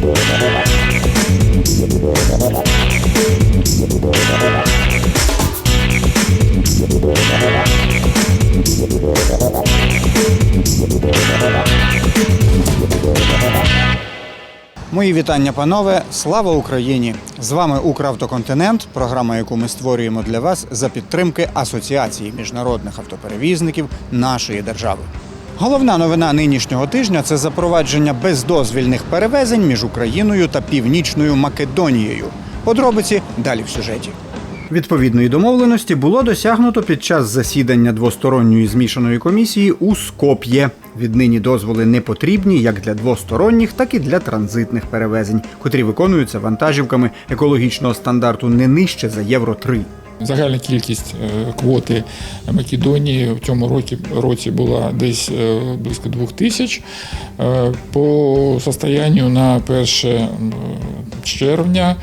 Мої вітання, панове. Слава Україні! З вами Укравтоконтинент, програма, яку ми створюємо для вас за підтримки Асоціації міжнародних автоперевізників нашої держави. Головна новина нинішнього тижня це запровадження бездозвільних перевезень між Україною та Північною Македонією. Подробиці далі в сюжеті. Відповідної домовленості було досягнуто під час засідання двосторонньої змішаної комісії у Скоп'є. Віднині дозволи не потрібні як для двосторонніх, так і для транзитних перевезень, котрі виконуються вантажівками екологічного стандарту не нижче за євро 3 Загальна кількість е, квоти Македонії в цьому році, році була десь е, близько двох тисяч. Е, По состоянню на 1 червня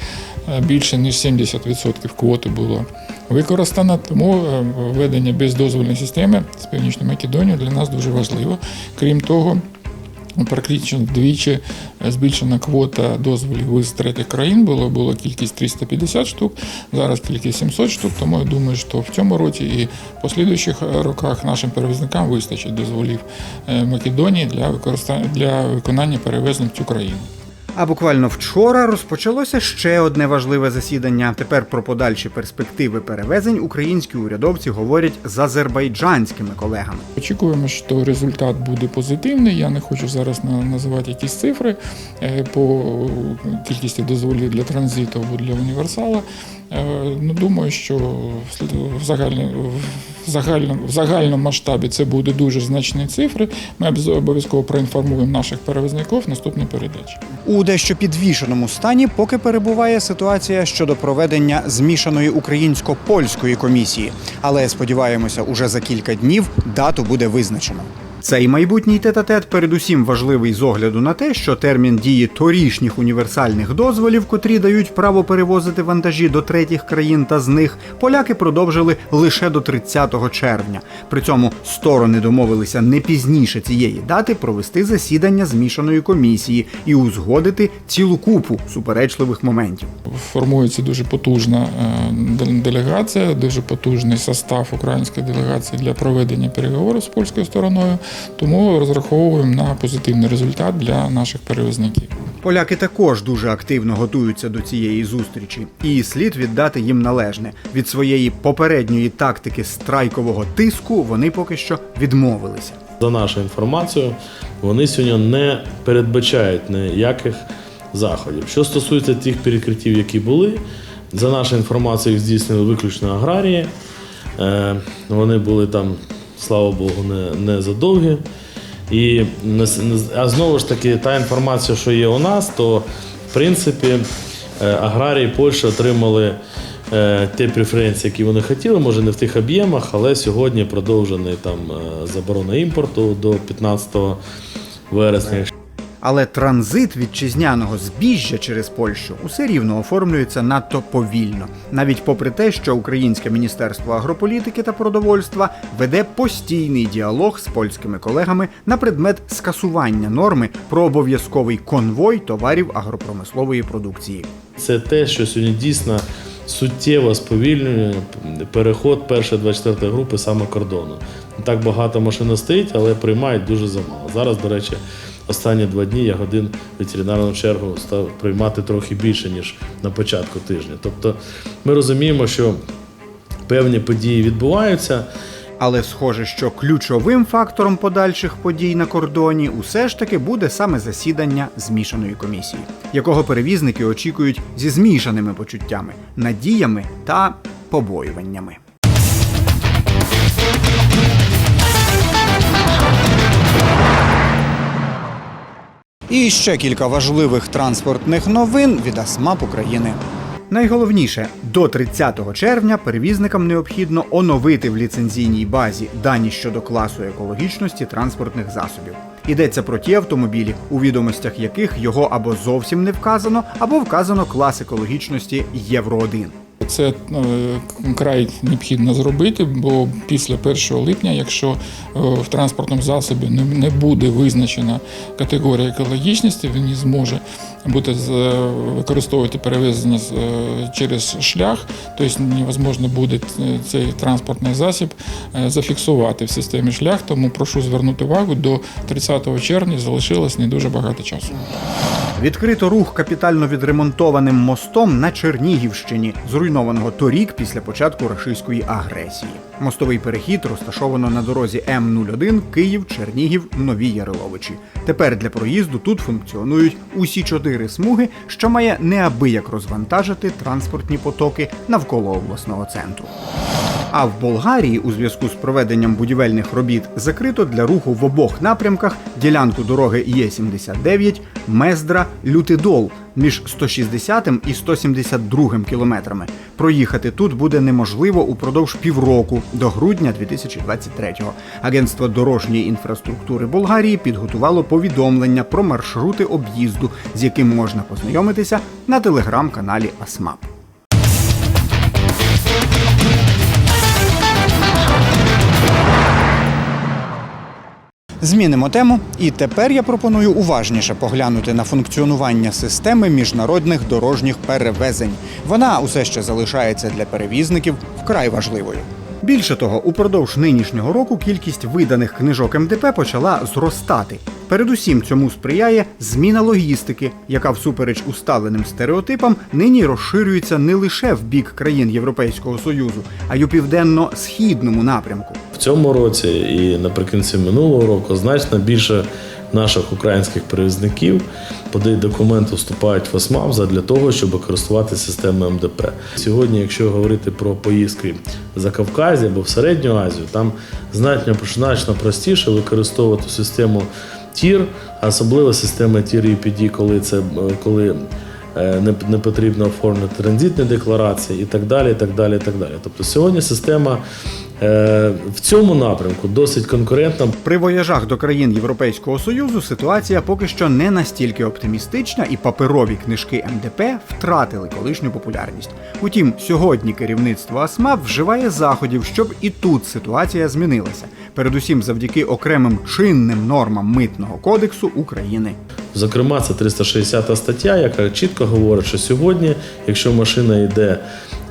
більше ніж 70% квоти було використано, тому введення бездозвольної системи з Північної Македонії для нас дуже важливо. Крім того, Практично вдвічі збільшена квота дозволів з третіх країн було, було кількість 350 штук, зараз кількість 700 штук, тому я думаю, що в цьому році і в послідуючих роках нашим перевізникам вистачить дозволів е, Македонії для використання для виконання перевезень в цю країну. А буквально вчора розпочалося ще одне важливе засідання. Тепер про подальші перспективи перевезень українські урядовці говорять з азербайджанськими колегами. Очікуємо, що результат буде позитивний. Я не хочу зараз на- називати якісь цифри е, по кількості дозволів для транзиту або для універсала. Е, Ну, думаю, що в загальному, в загальному, масштабі це буде дуже значні цифри. Ми обов'язково проінформуємо наших перевізників в наступній передачі. У дещо підвішеному стані поки перебуває ситуація щодо проведення змішаної українсько-польської комісії. Але сподіваємося, уже за кілька днів дату буде визначено. Цей майбутній тет-а-тет передусім важливий з огляду на те, що термін дії торішніх універсальних дозволів, котрі дають право перевозити вантажі до третіх країн та з них, поляки продовжили лише до 30 червня. При цьому сторони домовилися не пізніше цієї дати провести засідання змішаної комісії і узгодити цілу купу суперечливих моментів. Формується дуже потужна е, делегація, дуже потужний состав української делегації для проведення переговорів з польською стороною. Тому розраховуємо на позитивний результат для наших перевізників. Поляки також дуже активно готуються до цієї зустрічі, і слід віддати їм належне. Від своєї попередньої тактики страйкового тиску вони поки що відмовилися. За нашою інформацією, вони сьогодні не передбачають ніяких заходів. Що стосується тих перекриттів, які були, за нашою інформацією, їх здійснили виключно аграрії. Е, Вони були там, слава Богу, не, не задовгі. І а знову ж таки, та інформація, що є у нас, то в принципі е, аграрії Польщі отримали е, ті преференції, які вони хотіли, може не в тих об'ємах, але сьогодні продовжений там е, заборона імпорту до 15 вересня. Але транзит вітчизняного збіжжя через Польщу усе рівно оформлюється надто повільно, навіть попри те, що Українське міністерство агрополітики та продовольства веде постійний діалог з польськими колегами на предмет скасування норми про обов'язковий конвой товарів агропромислової продукції. Це те, що сьогодні дійсно суттєво сповільнює переход першої 24 групи саме кордону. Так багато машин стоїть, але приймають дуже замало. Зараз, до речі, останні два дні я годин ветеринарну чергу став приймати трохи більше, ніж на початку тижня. Тобто ми розуміємо, що певні події відбуваються. Але схоже, що ключовим фактором подальших подій на кордоні усе ж таки буде саме засідання змішаної комісії, якого перевізники очікують зі змішаними почуттями, надіями та побоюваннями. І ще кілька важливих транспортних новин від АСМАП України. Найголовніше, до 30 червня перевізникам необхідно оновити в ліцензійній базі дані щодо класу екологічності транспортних засобів. Йдеться про ті автомобілі, у відомостях яких його або зовсім не вказано, або вказано клас екологічності Євро 1 Це е, край необхідно зробити, бо після 1 липня, якщо е, в транспортному засобі не- буде визначена категорія екологічності, він не зможе бути е, використовувати перевезення через шлях, тобто невозможно буде цей транспортний засіб зафіксувати в системі шлях. Тому прошу звернути увагу, до 30 червня залишилось не дуже багато часу. Відкрито рух капітально відремонтованим мостом на Чернігівщині, зруйнованого торік після початку рашистської агресії. Мостовий перехід розташовано на дорозі М01 Київ, Чернігів, Нові Яриловичі. Тепер для проїзду тут функціонують усі чотири смуги, що має неабияк розвантажити транспортні потоки навколо обласного центру. А в Болгарії у зв'язку з проведенням будівельних робіт закрито для руху в обох напрямках ділянку дороги Є-79 Мездра Лютидол між 160 і 172 кілометрами. Проїхати тут буде неможливо упродовж півроку до грудня 2023-го. Агентство дорожньої інфраструктури Болгарії підготувало повідомлення про маршрути об'їзду, з яким можна познайомитися на телеграм-каналі АСМАП. Змінимо тему, і тепер я пропоную уважніше поглянути на функціонування системи міжнародних дорожніх перевезень. Вона усе ще залишається для перевізників вкрай важливою. Більше того, упродовж нинішнього року кількість виданих книжок МДП почала зростати. Передусім цьому сприяє зміна логістики, яка всупереч усталеним стереотипам нині розширюється не лише в бік країн Європейського Союзу, а й у південно-східному напрямку. В цьому році і наприкінці минулого року значно більше наших українських перевізників подають документи, вступають в ОСМАВ для того, щоб користуватися системою МДП. Сьогодні, якщо говорити про поїздки за Кавказі або в Середню Азію, там значно значно простіше використовувати систему ТІР, особливо система ТІР UPD, коли це коли не, не потрібно оформити транзитні декларації і так далі. і так далі, і так далі. Тобто сьогодні система е, в цьому напрямку досить конкурентна. При вояжах до країн Європейського Союзу ситуація поки що не настільки оптимістична, і паперові книжки МДП втратили колишню популярність. Утім, сьогодні керівництво АСМАП вживає заходів, щоб і тут ситуація змінилася. Передусім завдяки окремим чинним нормам митного кодексу України. Зокрема, це 360 стаття, яка чітко говорить, що сьогодні, якщо машина йде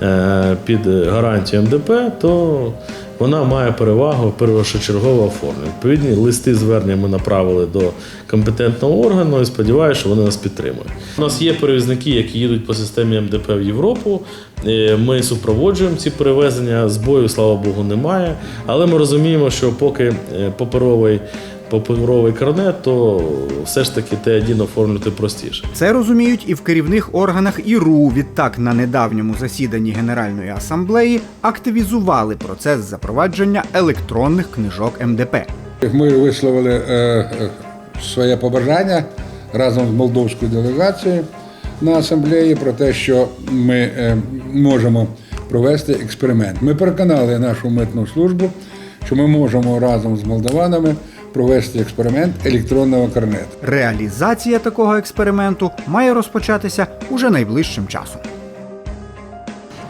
е, під гарантію МДП, то вона має перевагу першочергового оформлення. Відповідні листи звернення ми направили до компетентного органу і сподіваюся, що вони нас підтримують. У нас є перевізники, які їдуть по системі МДП в Європу. Е, Ми супроводжуємо ці перевезення. Збою, слава Богу, немає. Але ми розуміємо, що поки е, паперовий паперовий карнет, то все ж таки Т1 оформлювати простіше. Це розуміють і в керівних органах ІРУ. Відтак на недавньому засіданні Генеральної асамблеї активізували процес запровадження електронних книжок МДП. Ми висловили е, е, своє побажання разом з молдовською делегацією на асамблеї про те, що ми е, можемо провести експеримент. Ми переконали нашу митну службу, що ми можемо разом з молдаванами провести експеримент електронного карнету. Реалізація такого експерименту має розпочатися уже найближчим часом.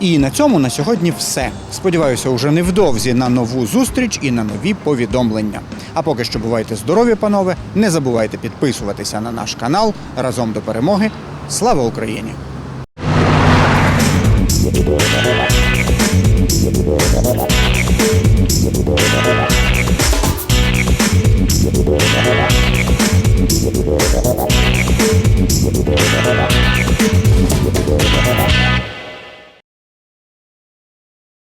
І на цьому на сьогодні все. Сподіваюся, уже невдовзі на нову зустріч і на нові повідомлення. А поки що бувайте здорові, панове. Не забувайте підписуватися на наш канал разом до перемоги. Слава Україні!